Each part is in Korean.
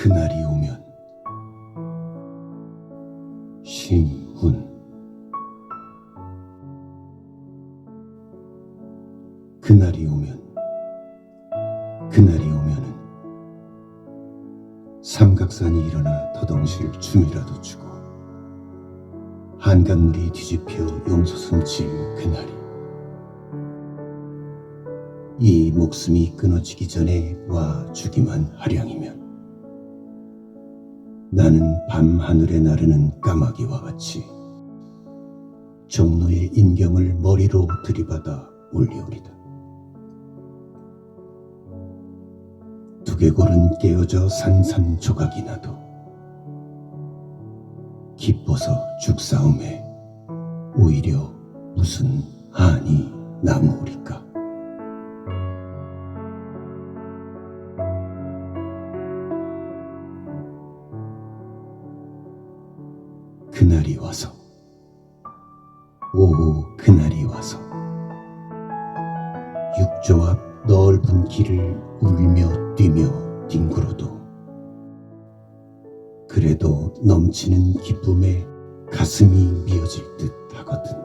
그날이 오면 신훈 그날이 오면 그날이 오면은 삼각산이 일어나 더덩실 춤이라도 추고 한강물이 뒤집혀 용솟음 칠 그날이. 이 목숨이 끊어지기 전에 와 주기만 하량이면 나는 밤 하늘에 나르는 까마귀와 같이 종로의 인경을 머리로 들이받아 올리오리다. 두개골은 깨어져 산산조각이 나도 기뻐서 죽사움에 오히려 무슨 한이 남으리까. 그날이 와서. 오 그날이 와서. 육조 앞 넓은 길을 울며 뛰며 뒹굴어도 그래도 넘치는 기쁨에 가슴이 미어질 듯 하거든.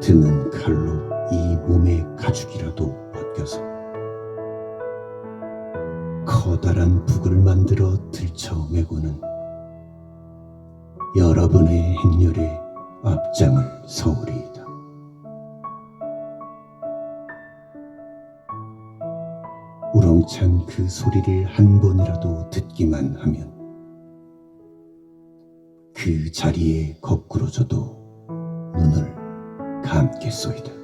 드는 칼로 이 몸의 가죽이라도 벗겨서 커다란 북을 만들어 들쳐매고는 여러분의 행렬에 앞장을 서우리이다. 우렁찬 그 소리를 한 번이라도 듣기만 하면 그 자리에 거꾸로져도 눈을 감겠소이다.